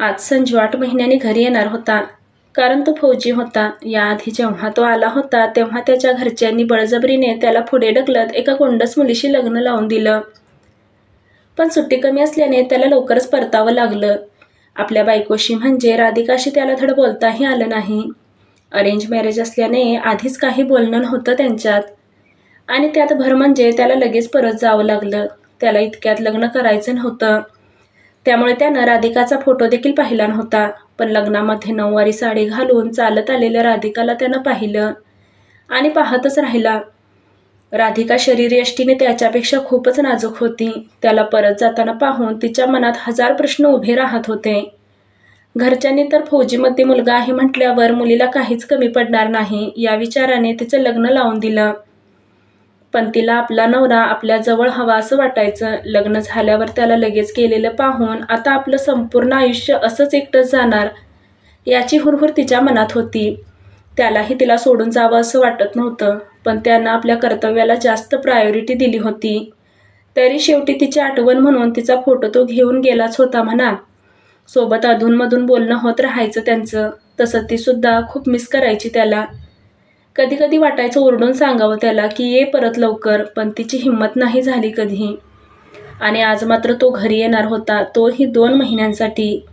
आज संजू आठ महिन्यांनी घरी येणार होता. कारण तो फौजी होता. याआधी जेव्हा तो आला होता तेव्हा त्याच्या घरच्यांनी बळजबरीने त्याला पुढे ढकलत एका कोंडस मुलीशी लग्न लावून दिलं. पण सुट्टी कमी असल्याने त्याला लवकरच परतावं लागलं. आपल्या बायकोशी म्हणजे राधिकाशी त्याला धड बोलताही आलं नाही. अरेंज मॅरेज असल्याने आधीच काही बोलणं नव्हतं त्यांच्यात. आणि त्यात भर म्हणजे त्याला लगेच परत जावं लागलं. त्याला इतक्यात लग्न करायचं नव्हतं. त्यामुळे त्यानं राधिकाचा फोटो देखील पाहिला नव्हता. पण लग्नामध्ये नऊवारी साडी घालून चालत आलेल्या राधिकाला त्यानं पाहिलं आणि पाहतच राहिला. राधिका शरीरयष्टीने त्याच्यापेक्षा खूपच नाजूक होती. त्याला परत जाताना पाहून तिच्या मनात हजार प्रश्न उभे राहत होते. घरच्यांनी तर फौजीमध्ये मुलगा आहे म्हटल्यावर मुलीला काहीच कमी पडणार नाही. या विचाराने तिचं लग्न लावून दिलं. पण तिला आपला नवरा आपल्या जवळ हवा असं वाटायचं. लग्न झाल्यावर त्याला लगेच केलेलं पाहून आता आपलं संपूर्ण आयुष्य असंच एकटंच जाणार याची हुरहुर तिच्या मनात होती. त्यालाही तिला सोडून जावं असं वाटत नव्हतं पण त्यानं आपल्या कर्तव्याला जास्त प्रायोरिटी दिली होती. तरी शेवटी तिची आठवण म्हणून तिचा फोटो तो घेऊन गेलाच होता म्हणा. सोबत अधूनमधून बोलणं होत राहायचं त्यांचं तसं ती सुद्धा खूप मिस करायची त्याला. कधी कधी वाटायचं ओरडून सांगावं त्याला की ये परत लवकर पण तिची हिंमत नाही झाली कधी आणि आज मात्र तो घरी येणार होता तोही दोन महिन्यांसाठी.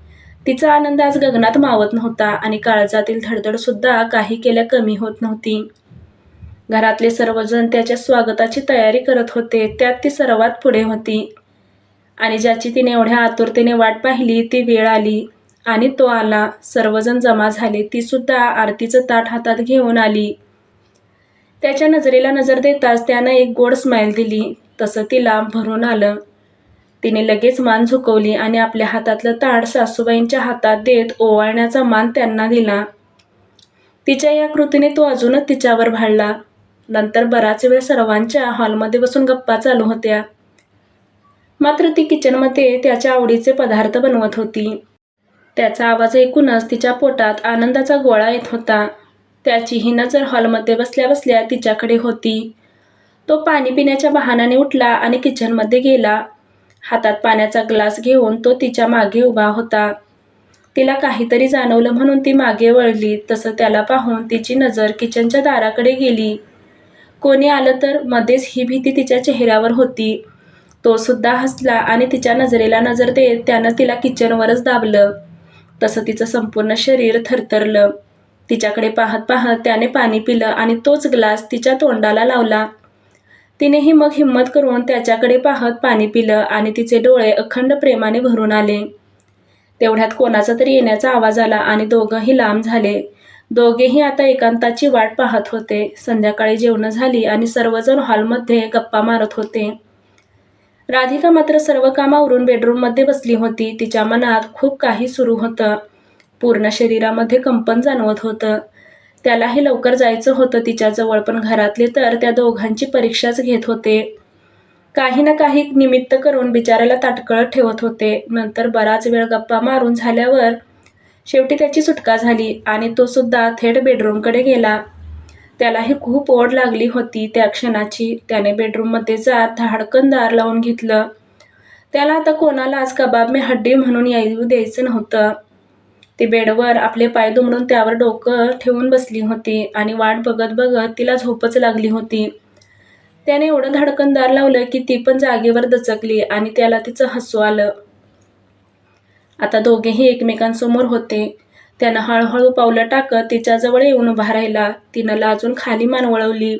तिचा आनंद आज गगनात मावत नव्हता आणि काळजातील धडधडसुद्धा काही केल्या कमी होत नव्हती. घरातले सर्वजण त्याच्या स्वागताची तयारी करत होते त्यात ती सर्वात पुढे होती. आणि ज्याची तिने एवढ्या आतुरतेने वाट पाहिली ती वेळ आली. आणि तो आला. सर्वजण जमा झाले तीसुद्धा आरतीचं ताट हातात घेऊन आली. त्याच्या नजरेला नजर देताच त्यानं एक गोड स्माईल दिली. तसं तिला भरून आलं. तिने लगेच मान झुकवली आणि आपल्या हातातलं ताड सासूबाईंच्या हातात देत ओवाळण्याचा मान त्यांना दिला. तिच्या या कृतीने तो अजूनच तिच्यावर भाळला नंतर बराच वेळ सर्वांच्या हॉलमध्ये बसून गप्पा चालू होत्या. मात्र ती किचनमध्ये त्याच्या आवडीचे पदार्थ बनवत होती. त्याचा आवाज ऐकूनच तिच्या पोटात आनंदाचा गोळा येत होता. त्याचीही नजर हॉलमध्ये बसल्या बसल्या तिच्याकडे होती. तो पाणी पिण्याच्या बहाण्याने उठला आणि किचनमध्ये गेला. हातात पाण्याचा ग्लास घेऊन तो तिच्यामागे उभा होता. तिला काहीतरी जाणवलं म्हणून ती मागे वळली तसं त्याला पाहून तिची नजर किचनच्या दाराकडे गेली. कोणी आलं तर मध्येच ही भीती तिच्या चेहऱ्यावर होती. तो सुद्धा हसला आणि तिच्या नजरेला नजर देत त्यानं तिला किचनवरच दाबलं. तसं तिचं संपूर्ण शरीर थरथरलं. तिच्याकडे पाहत पाहत त्याने पाणी पिलं आणि तोच ग्लास तिच्या तोंडाला लावला. तिनेही मग हिंमत करून त्याच्याकडे पाहत पाणी पिलं आणि तिचे डोळे अखंड प्रेमाने भरून आले. तेवढ्यात कोणाचा तरी येण्याचा आवाज आला आणि दोघंही लांब झाले. दोघेही आता एकांताची वाट पाहत होते. संध्याकाळी जेवणं झाली आणि सर्वजण हॉलमध्ये गप्पा मारत होते. राधिका मात्र सर्व कामावरून बेडरूममध्ये बसली होती. तिच्या मनात खूप काही सुरू होतं. पूर्ण शरीरामध्ये कंपन जाणवत होतं. त्यालाही लवकर जायचं होतं तिच्याजवळ पण घरातले तर त्या दोघांची परीक्षाच घेत होते. काही ना काही निमित्त करून बिचाऱ्याला ताटकळत ठेवत होते. नंतर बराच वेळ गप्पा मारून झाल्यावर शेवटी त्याची सुटका झाली आणि तो सुद्धा थेट बेडरूमकडे गेला. त्यालाही खूप ओढ लागली होती त्या क्षणाची. त्याने बेडरूममध्ये जात धाडकन दार लावून घेतलं. त्याला आता कोणालाच कबाब मे हड्डी म्हणून येऊ द्यायचं नव्हतं. ती बेडवर आपले पाय दुमडून त्यावर डोकं ठेवून बसली होती आणि वाट बघत बघत तिला झोपच लागली होती. त्याने एवढं धडकनदार लावलं की ती पण जागेवर दचकली आणि त्याला तिचं हसू आलं. आता दोघेही एकमेकांसमोर होते. त्यानं हळूहळू पावलं टाकत तिच्याजवळ येऊन उभा राहिला. तिनं लाजून खाली मान वळवली.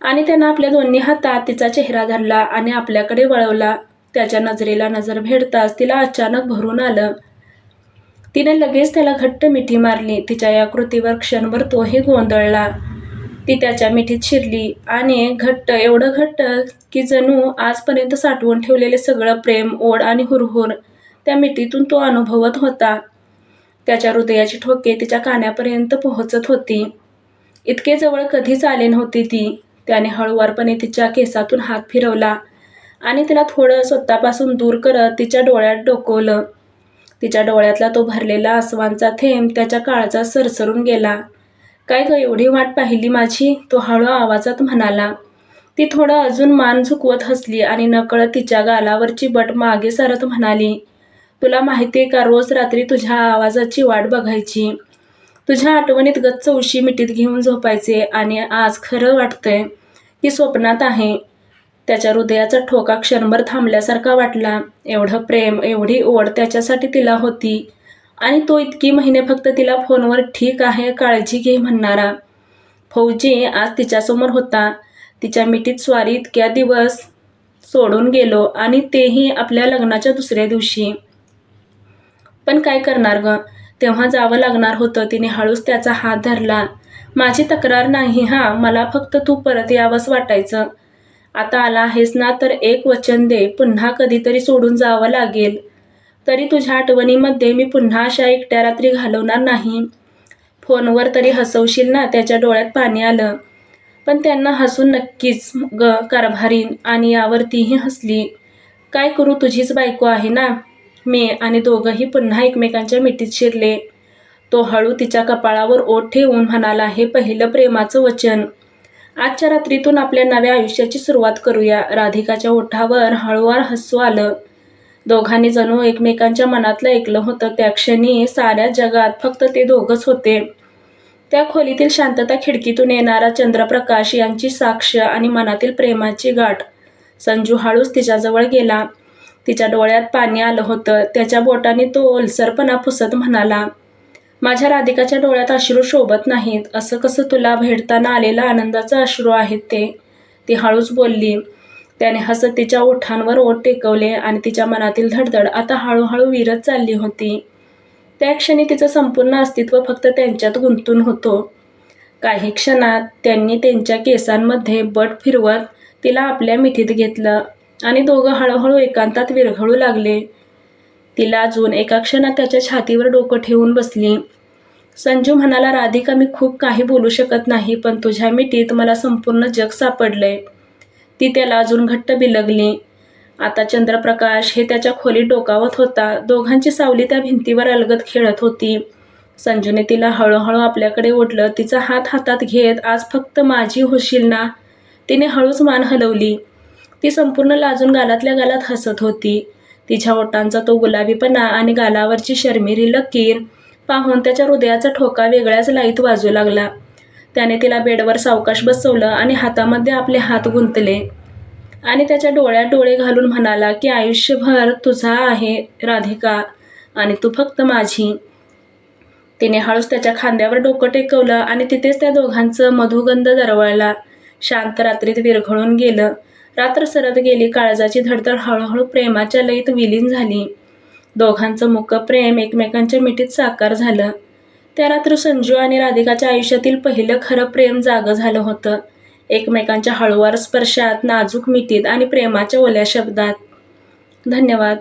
आणि त्यानं आपल्या दोन्ही हातात तिचा चेहरा धरला आणि आपल्याकडे वळवला. त्याच्या नजरेला नजर भेटताच तिला अचानक भरून आलं. तिने लगेच त्याला घट्ट मिठी मारली. तिच्या या कृतीवर क्षणभर तोही गोंधळला. ती त्याच्या मिठीत शिरली आणि घट्ट एवढं घट्ट की जणू आजपर्यंत साठवून ठेवलेले सगळं प्रेम ओढ आणि हुरहुर त्या मिठीतून तो अनुभवत होता. त्याच्या हृदयाची ठोके तिच्या कानापर्यंत पोहोचत होती. इतके जवळ कधीच आले नव्हती ती. त्याने हळूवारपणे तिच्या केसातून हात फिरवला आणि तिला थोडं स्वतःपासून दूर करत तिच्या डोळ्यात डोकवलं. तिच्या डोळ्यातला तो भरलेला आसवांचा थेंब त्याच्या काळचा सरसरून गेला. काय ग एवढी वाट पाहिली माझी? तो हळू आवाजात म्हणाला. ती थोडं अजून मान झुकवत हसली आणि नकळत तिच्या गालावरची बट मागे सरत म्हणाली तुला माहिती आहे का रोज रात्री तुझ्या आवाजाची वाट बघायची. तुझ्या आठवणीत गच्च उशी मिठीत घेऊन झोपायचे आणि आज खरं वाटतंय. की स्वप्नात आहे. त्याच्या हृदयाचा ठोका क्षणभर थांबल्यासारखा वाटला. एवढं प्रेम एवढी ओढ त्याच्यासाठी तिला होती. आणि तो इतकी महिने फक्त तिला फोनवर ठीक आहे काळजी घे म्हणणारा. फौजी आज तिच्यासमोर होता. तिच्या मिठीत स्वारी इतक्या दिवस सोडून गेलो आणि तेही आपल्या लग्नाच्या दुसऱ्या दिवशी. पण काय करणार ग? तेव्हा जावं लागणार होतं. तिने हळूच त्याचा हात धरला. माझी तक्रार नाही हा. मला फक्त तू परत यावंच वाटायचं. आता आला आहेस ना तर एक वचन दे पुन्हा कधीतरी सोडून जावं लागेल. तरी तुझ्या आठवणीमध्ये मी पुन्हा अशा एकट्या रात्री घालवणार नाही. फोनवर तरी हसवशील ना त्याच्या डोळ्यात पाणी आलं. पण त्यांना हसून नक्कीच ग कारभारीन आणि यावर तीही हसली. काय करू तुझीच बायको आहे ना? मी आणि दोघंही पुन्हा एकमेकांच्या मिठीत शिरले. तो हळू तिच्या कपाळावर ओठ ठेवून म्हणाला हे पहिलं प्रेमाचं वचन. आजच्या रात्रीतून आपल्या नव्या आयुष्याची सुरुवात करूया. राधिकाच्या ओठावर हळूवार हसू आलं. दोघांनी जणू एकमेकांच्या मनातलं ऐकलं होतं. त्या क्षणी साऱ्या जगात फक्त ते दोघंच होते. त्या खोलीतील शांतता खिडकीतून येणारा चंद्रप्रकाश यांची साक्ष आणि मनातील प्रेमाची गाठ. संजू हळूच तिच्याजवळ गेला. तिच्या डोळ्यात पाणी आलं होतं. त्याच्या बोटाने तो ओलसरपणा पुसत म्हणाला माझ्या राधिकाच्या डोळ्यात अश्रू शोभत नाहीत. असं कसं तुला भेटताना आलेला आनंदाचा अश्रू आहेत ते? ती हळूच बोलली. त्याने हसत तिच्या ओठांवर ओठ टेकवले आणि तिच्या मनातील धडधड आता हळूहळू विरत चालली होती. त्या क्षणी तिचं संपूर्ण अस्तित्व फक्त त्यांच्यात गुंतून होतो. काही क्षणात त्यांनी त्यांच्या केसांमध्ये बट फिरवत तिला आपल्या मिठीत घेतलं आणि दोघं हळूहळू एकांतात विरघळू लागले. तिला अजून एका क्षणात त्याच्या छातीवर डोकं ठेवून बसली. संजू म्हणाला राधिका मी खूप काही बोलू शकत नाही पण तुझ्या मिठीत मला संपूर्ण जग सापडलंय. ती त्याला अजून घट्ट बिलगली. आता चंद्रप्रकाश हे त्याच्या खोलीत डोकावत होता. दोघांची सावली त्या भिंतीवर अलगद खेळत होती. संजूने तिला हळूहळू आपल्याकडे ओढलं. तिचा हात हातात घेत आज फक्त माझी होशील ना? तिने हळूच मान हलवली. ती संपूर्ण लाजून गालातल्या गालात हसत होती. तिच्या ओटांचा तो गुलाबीपणा आणि गालावरची शर्मिरी लकीर पाहून त्याच्या हृदयाचा ठोका वेगळ्याच लाईत वाजू लागला. त्याने तिला बेडवर सावकाश बसवलं आणि हातामध्ये आपले हात गुंतले. आणि त्याच्या डोळ्यात डोळे घालून म्हणाला की आयुष्यभर तुझा आहे राधिका आणि तू फक्त माझी. तिने हळूच त्याच्या खांद्यावर डोकं टेकवलं आणि तिथेच त्या दोघांचं मधुगंध दरवळला. शांत रात्रीत विरघळून गेलं. रात्र सरत गेली काळजाची धडधड हळूहळू प्रेमाच्या लयीत विलीन झाली. दोघांचं मुक प्रेम एकमेकांच्या मिठीत साकार झालं. त्या रात्र संजू आणि राधिकाच्या आयुष्यातील पहिलं खरं प्रेम जागं झालं होतं. एकमेकांच्या हळूवार स्पर्शात नाजूक मिठीत आणि प्रेमाच्या ओल्या शब्दात. धन्यवाद.